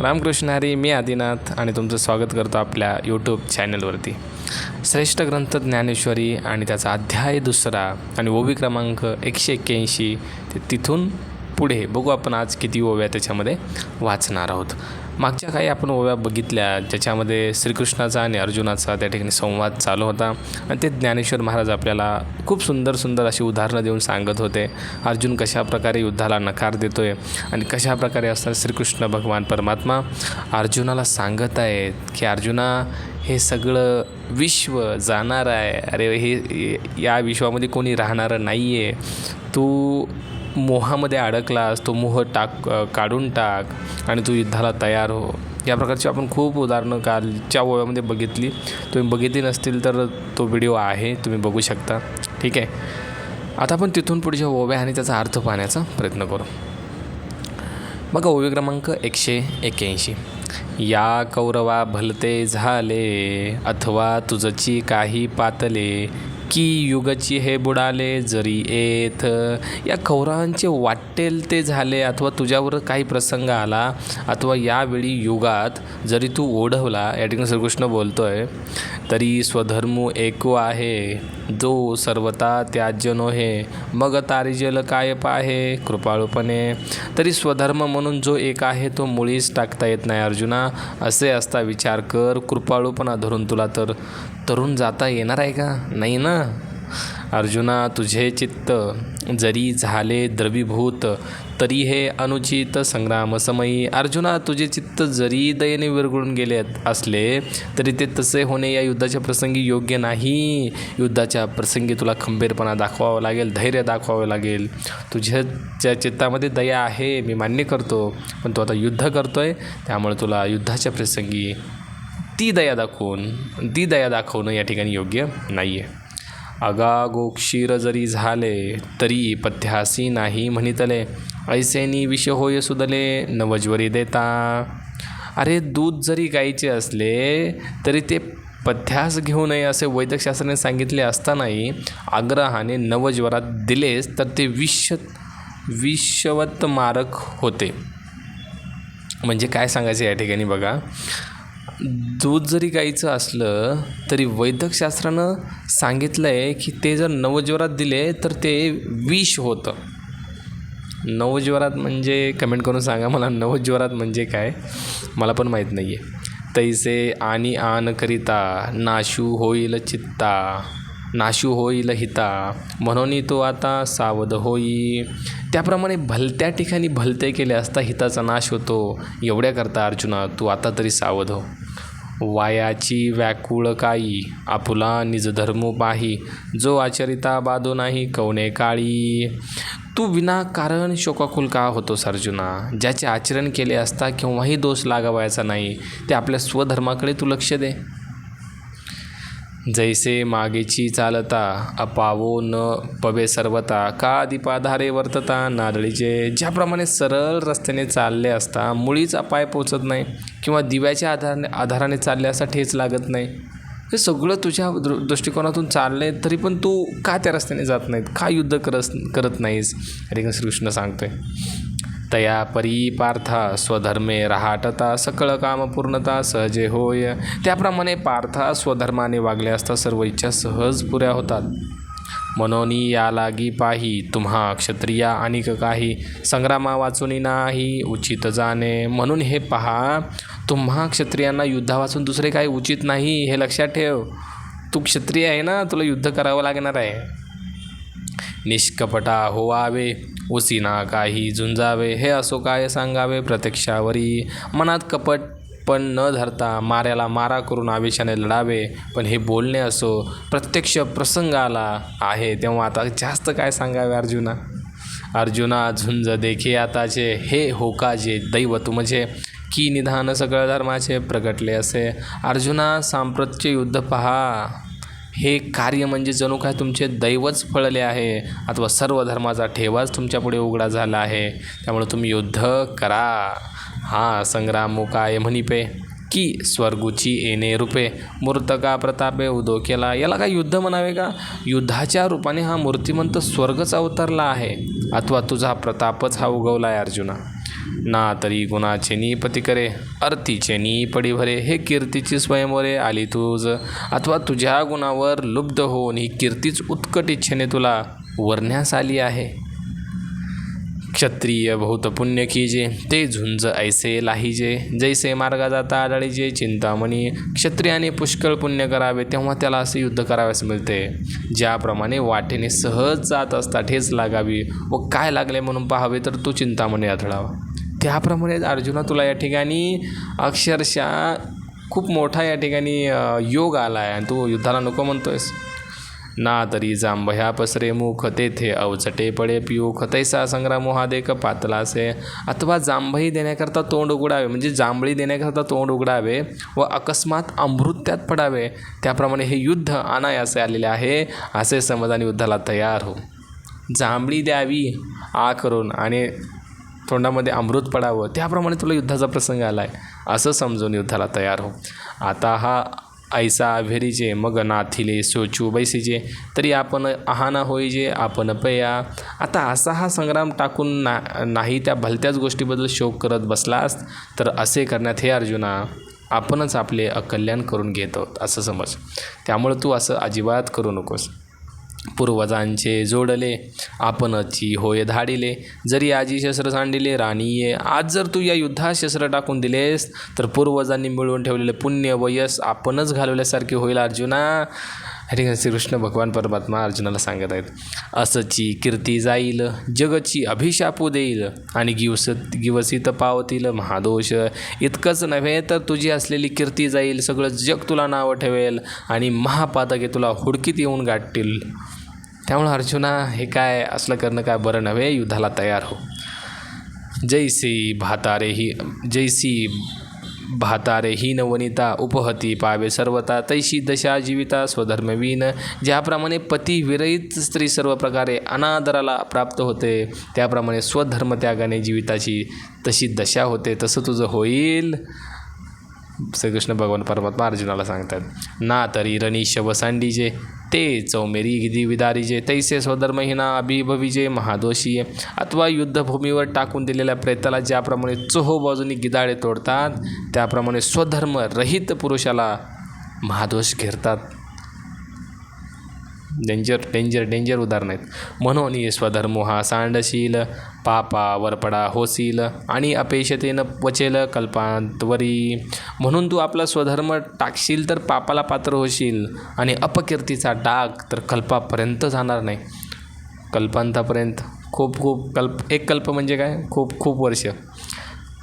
रामकृष्ण हरी मी आदिनाथ आणि तुमचं स्वागत करतो आपल्या यूट्यूब चॅनलवरती श्रेष्ठ ग्रंथ ज्ञानेश्वरी आणि त्याचा अध्याय दुसरा आणि ओवी क्रमांक एकशे एक्क्याऐंशी ते तिथून पुढे. बघू आपण आज किती ओव्या त्याच्यामध्ये वाचणार आहोत. मागच्या काही आपण ओव्या बघितल्या ज्याच्यामध्ये श्रीकृष्णाचा आणि अर्जुनाचा त्या ठिकाणी संवाद चालू होता. आणि ते ज्ञानेश्वर महाराज आपल्याला खूप सुंदर सुंदर अशी उदाहरणं देऊन सांगत होते. अर्जुन कशाप्रकारे युद्धाला नकार देतो आहे आणि कशाप्रकारे असतात श्रीकृष्ण भगवान परमात्मा? अर्जुनाला सांगत आहेत की अर्जुना हे सगळं विश्व जाणार आहे. अरे हे या विश्वामध्ये कोणी राहणारं नाही आहे तू मोहामध्ये अडकलास तो मोह टाक काढून टाक आणि तू युद्धाला तयार हो. या प्रकारची आपण खूप उदाहरणं कालच्या ओव्यामध्ये बघितली. तुम्ही बघितली नसतील तर तो व्हिडिओ आहे तुम्ही बघू शकता. ठीक आहे. आता आपण तिथून पुढच्या ओव्या आणि त्याचा अर्थ पाहण्याचा प्रयत्न करू. बघा ओवी क्रमांक एकशे एक्क्याऐंशी. या कौरवा भलते झाले अथवा तुझची काही पातले की युगची हे बुडाले जरी येथ या कौरवांचे वाटेल ते झाले अथवा तुझ्यावर काही प्रसंग आला अथवा यावेळी युगात जरी तू ओढवला या ठिकाणी श्रीकृष्ण बोलतो आहे तरी स्वधर्म एको आहे. जो सर्वता त्याज्य नोहे. मग तारिजेल काय पाहे? कृपाळूपणे तरी स्वधर्म म्हणून जो एक आहे तो मुळीच टाकता येत नाही अर्जुना. असे असता विचार कर कृपाळूपणा धरून तुला तर तरुण जाता येणार आहे का? नाही ना? अर्जुना तुझे चित्त जरी झाले द्रवीभूत तरी हे अनुचित संग्राम समयी अर्जुना तुझे चित्त जरी दयेने विरघळून गेले असले तरी ते तसे होणे या युद्धाच्या प्रसंगी योग्य नाही. युद्धाच्या प्रसंगी तुला खंबीरपणा दाखवावं लागेल धैर्य दाखवावं लागेल. तुझ्या ज्या चित्तामध्ये दया आहे मी मान्य करतो पण तू आता युद्ध करतो आहे त्यामुळे तुला युद्धाच्या प्रसंगी ती दया दाखवून ती दया दाखवणं या ठिकाणी योग्य नाही आहे अगागोक्षीर जरी झाले तरी पथ्यासी नाही म्हणितले. ऐसेनी विष होय सुदले नवज्वरी देता. अरे दूध जरी गायचे असले तरी ते पथ्यास घेऊ नये असे वैद्यकशास्त्राने सांगितले असतानाही आग्रहाने नवज्वरात दिलेस तर ते विष विषवत मारक होते. म्हणजे काय सांगायचं या ठिकाणी बघा. दूध जरी गाईचं असलं तरी वैद्यकशास्त्रानं सांगितलं आहे की ते जर नवज्वरात दिले तर ते विष होतं. नवज्वरात म्हणजे कमेंट करून सांगा मला नवज्वरात म्हणजे काय? मला पण माहीत नाही आहे तैसे आणि आन करिता नाशू होईल चित्ता नाशू होईल हिता म्हणून तो आता सावध होई. त्याप्रमाणे भलत्या ठिकाणी भलते केले असता हिताचा नाश होतो. एवढ्याकरता अर्जुना तू आता तरी सावध हो. वायाची व्याकुळ काई आपुला निज धर्मो पाही जो आचरिता बादो नाही कवणे काळी. तू विनाकारण शोकाकुल का होतोस अर्जुना? ज्याचे आचरण केले असता केव्हाही दोष लागावायचा नाही ते आपल्या स्वधर्माकडे तू लक्ष दे. जैसे मागेची चालता अपावो न पवे सर्वता का दीपाधारे वर्तता नारळीचे. ज्याप्रमाणे सरळ रस्त्याने चालले असता मुळीच अपाय पोचत नाही किंवा दिव्याच्या आधाराने आधाराने चालले असता ठेच लागत नाही. हे सगळं तुझ्या दृ दृष्टिकोनातून चालले तरी पण तू का त्या रस्त्याने जात नाहीत? का युद्ध करत करत नाहीस? अरे श्रीकृष्ण सांगतोय. तया परी पार्था स्वधर्मे रहाटता सकळ काम पूर्णता सहजे होय. त्याप्रमाणे पार्था स्वधर्माने वागले असता सर्व इच्छा सहज पुऱ्या होतात. मनोनी या लागी पाही तुम्हा क्षत्रिया अनिक काही. संग्रामा वाचून नाही उचित जाणे. म्हणून हे पहा तुम्हा क्षत्रियांना युद्धा वाचून दुसरे काही उचित नाही हे लक्षात ठेव. तू क्षत्रिय आहे ना तुला युद्ध करावं लागणार आहे. निष्कपटा होवावे उसीना काही झुंजावे हे असो काय सांगावे प्रत्यक्षावरी. मनात कपट पण न धरता माऱ्याला मारा करून आवेशाने लढावे पण हे बोलणे असो प्रत्यक्ष प्रसंग आला आहे. तेव्हा आता जास्त काय सांगावे अर्जुना? अर्जुना झुंज देखे आताचे हे होकाजे दैवत म्हणजे? की निधान सगळं धर्माचे प्रगटले असे? अर्जुना सांप्रतचे युद्ध पहा. हे कार्य म्हणजे जणू काय तुमचे दैवच फळले आहे अथवा सर्व धर्माचा ठेवाच तुमच्यापुढे उघडा झाला आहे. त्यामुळे तुम्ही युद्ध करा. हा संग्राम मुकाय म्हणिपे की स्वर्गुची येणे रूपे. मूर्तका प्रतापे उदो केला. याला काय युद्ध म्हणावे का? युद्धाच्या रूपाने हा मूर्तिमंत स्वर्गच अवतरला आहे. अथवा तुझा प्रतापच हा उगवला आहे अर्जुना. ना तरी गुणाचे नी पती करे अर्थीचे नी पडी भरे. हे कीर्तीची स्वयंवरे आली तुझ अथवा तुझ्या गुणावर लुब्ध होऊन ही कीर्तीच उत्कट इच्छेने तुला वरण्यास आली आहे. क्षत्रिय बहुत पुण्य कीजे ते झुंज ऐसे लाहिजे. जैसे मार्गा जाता आढळीजे चिंतामणी. क्षत्रियाने पुष्कळ पुण्य करावे तेव्हा त्याला असे युद्ध कराव्यास मिळते. ज्याप्रमाणे वाटेने सहज जात असता ठेच लागावी व काय लागले म्हणून पाहावे तर तो चिंतामणी आढळावा. त्याप्रमाणेच अर्जुना तुला या ठिकाणी अक्षरशः खूप मोठा या ठिकाणी योग आला आहे आणि तू युद्धाला नको म्हणतोयस. ना तरी जांभया पसरे मुख तेथे अवचटे पडे पिऊ. खतैसा संग्राम पातळा पातलासे अथवा जांभई देण्याकरता तोंड उघडावे म्हणजे जांभळी देण्याकरता तोंड उघडावे व अकस्मात अमृत त्यात पडावे. त्याप्रमाणे हे युद्ध अनायासे आलेले आहे. असे समज आणि युद्धाला तयार हो. जांभळी द्यावी आ करून. आणि तोंडामध्ये अमृत पडावं त्याप्रमाणे तुला युद्धाचा प्रसंग आला आहे असं समजून युद्धाला तयार हो. आता हा ऐसा अभेरीचे मग नाथिले सोचू बैसीचे तरी आपण आहाना होईजे आपण पया. आता असा हा संग्राम टाकून ना नाही त्या भलत्याच गोष्टीबद्दल शोक करत बसलास तर असे करण्यात हे अर्जुना आपणच आपले अकल्याण करून घेत आहोत असं समज. त्यामुळे तू असं अजिबात करू नकोस. पूर्वजांचे जोडले आपणची होय धाडिले. जरी आजी शस्त्र सांडिले राणीये आज जर तू या युद्धात शस्त्र टाकून दिलेस तर पूर्वजांनी मिळवून ठेवलेले पुण्य व यश आपणच घालवल्यासारखे होईल अर्जुना. या ठिकाणी श्रीकृष्ण भगवान परमात्मा अर्जुनाला सांगत आहेत असची कीर्ती जाईल जगची अभिशापू देईल आणि गिवस गिवसित पावतील महादोष. इतकंच नव्हे तर तुझी असलेली कीर्ती जाईल सगळं जग तुला नावं ठेवेल आणि महापातके तुला हुडकीत येऊन गाठतील. त्यामुळे अर्जुना हे काय असलं करणं काय बरं नव्हे युद्धाला तयार हो. जैसी भातारे ही जैसी भातारे हीन वनिता उपहती पावे सर्वता तैशी दशा जीविता स्वधर्मवीन ज्याप्रमाणे पती विरहित स्त्री सर्व प्रकारे अनादराला प्राप्त होते त्याप्रमाणे स्वधर्म त्यागाने जीविताची तशी दशा होते तसं तुझं होईल. श्रीकृष्ण भगवान परमात्मा अर्जुनाला सांगतात ना तरी रणी शवसांडीजे ते चौमेरी गिदी विदारीजे तैसे स्वधर्महीना अभिभवीजे महादोषी अथवा युद्धभूमीवर टाकून दिलेल्या प्रेताला ज्याप्रमाणे चोहो बाजूनी गिदाळे तोडतात त्याप्रमाणे स्वधर्म रहित पुरुषाला महादोष घेरतात. डेंजर डेंजर डेंजर उदाहरण आहेत. म्हणून ये स्वधर्मो हा सांडशील पापा वरपडा होशील आणि अपेक्षतेनं वचेल कल्पांतवरी. म्हणून तू आपला स्वधर्म टाकशील तर पापाला पात्र होशील आणि अपकीर्तीचा डाग तर कल्पापर्यंत जाणार नाही. कल्पांतापर्यंत खूप खूप कल्प एक कल्प म्हणजे काय? खूप खूप वर्ष.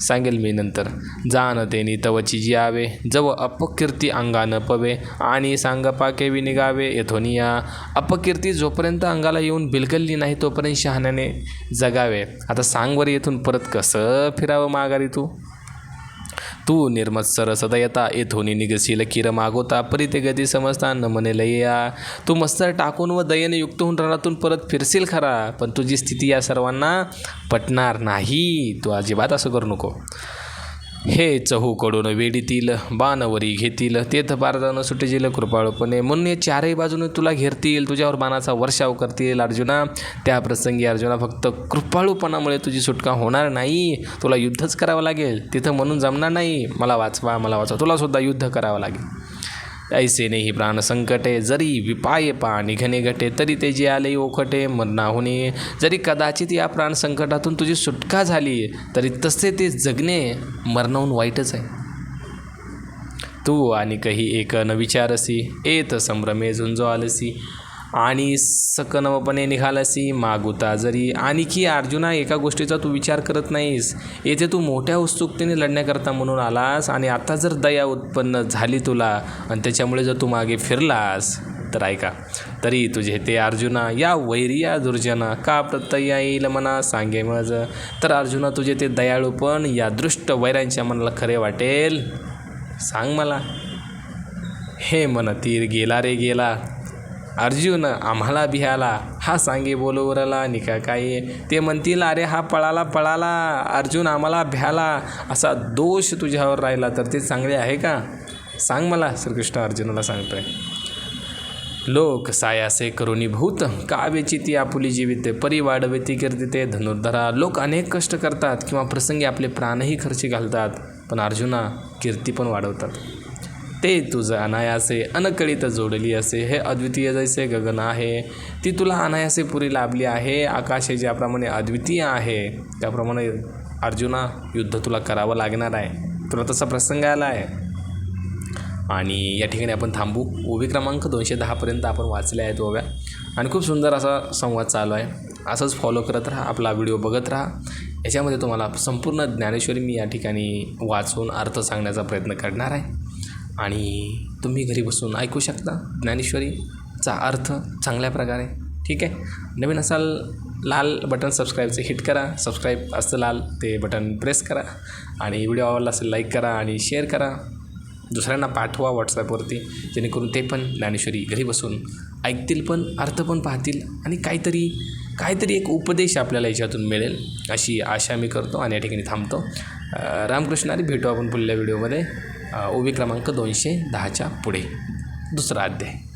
सांगेल मी नंतर. जाण तेनी तवची जियावे जव अपकीर्ती अंगानं पवे आणि सांग पाके निघावे येथोनिया अपकीर्ती जोपर्यंत अंगाला येऊन बिलगल्ली नाही तोपर्यंत शहाण्याने जगावे. आता सांगवर येथून परत कसं फिरावं माघारी तू? तू निर्मत्सर सदयता धोनी निगसील किर मागोता परी ते गती समजता न म्हणे लया. तू मत्सर टाकून व दयेने युक्त होऊन रणातून परत फिरशील खरा पण तुझी स्थिती या सर्वांना पटणार नाही. तू अजिबात असं करू नको. हे चहूकडून वेडीतील बाणवरी घेतील. तेथ पारदानं सुटेजील कृपाळूपणे म्हणून हे चारही बाजूने तुला घेरतील तुझ्यावर बाणाचा वर्षाव करतील अर्जुना. त्या प्रसंगी अर्जुना फक्त कृपाळूपणामुळे तुझी सुटका होणार नाही. तुला युद्धच करावं लागेल. तिथं म्हणून जमणार नाही. मला वाचवा मला वाचवा. तुलासुद्धा युद्ध करावं लागेल. ऐसे नाही प्राण संकटे जरी विपाये पा निघणे घटे तरी ते जे आले ओखटे होणे. जरी कदाचित या प्राण संकटातून तुझी सुटका झाली तरी तसे ते जगणे मरणाहून वाईटच आहे. तू आणि काही एक न विचारसी एत संभ्रमे झुंजो आलसी आणि सकनवपणे निघालासी मागुता जरी. आणखी अर्जुना एका गोष्टीचा तू विचार करत नाहीस. येथे तू मोठ्या उत्सुकतेने लढण्याकरता म्हणून आलास आणि आता जर दया उत्पन्न झाली तुला आणि त्याच्यामुळे जर तू मागे फिरलास तर ऐका. तरी तुझे ते अर्जुना या वैरिया दुर्जना का प्रत्यय येईल मना सांगे मज. तर अर्जुना तुझे ते दयाळूपण या दृष्ट वैरांच्या मनाला खरे वाटेल. सांग मला. हे मन तीर गेला रे गेला. अर्जुन आम्हाला भियाला हा सांगे बोलवरला निका काय. ते म्हणतील अरे हा पळाला पळाला. अर्जुन आम्हाला भ्याला. असा दोष तुझ्यावर राहिला तर ते चांगले आहे का? सांग मला श्रीकृष्ण अर्जुनाला सांगतोय. लोक सायासे करुणीभूत काव्यची ती आपुली जीविते परी वाढवेती कीर्तिते धनुर्धरा. लोक अनेक कष्ट करतात किंवा प्रसंगी आपले प्राणही खर्ची घालतात पण अर्जुना कीर्ती पण वाढवतात. ते तुझं अनायासे अनकळीत जोडली असे. हे अद्वितीय जैसे गगन आहे. ती तुला अनायासे पुरी लाभली आहे. आकाश हे ज्याप्रमाणे अद्वितीय आहे त्याप्रमाणे अर्जुना युद्ध तुला करावं लागणार आहे. तुला तसा प्रसंग आला आहे. आणि या ठिकाणी आपण थांबू. ओवी क्रमांक दोनशे दहापर्यंत आपण वाचल्या आहेत ओव्या. आणि खूप सुंदर असा संवाद चालू आहे. असंच फॉलो करत राहा आपला व्हिडिओ बघत राहा. याच्यामध्ये तुम्हाला संपूर्ण ज्ञानेश्वरी मी या ठिकाणी वाचून अर्थ सांगण्याचा प्रयत्न करणार आहे. आणि तुम्ही घरी बसून ऐकू शकता ज्ञानेश्वरीचा अर्थ चांगल्या प्रकारे. ठीक आहे? नवीन असाल लाल बटन सबस्क्राईबचे हिट करा. सबस्क्राईब असतं लाल ते बटन प्रेस करा. आणि व्हिडिओ आवडला असेल लाईक करा आणि शेअर करा. दुसऱ्यांना पाठवा व्हॉट्सॲपवरती जेणेकरून ते पण ज्ञानेश्वरी घरी बसून ऐकतील पण अर्थ पण पाहतील आणि काहीतरी काहीतरी एक उपदेश आपल्याला याच्यातून मिळेल अशी आशा मी करतो आणि या ठिकाणी थांबतो. रामकृष्ण आणि भेटू आपण पुढल्या व्हिडिओमध्ये. ओवी क्रमांक दोनशे दहाच्या पुढे. दुसरा अध्याय.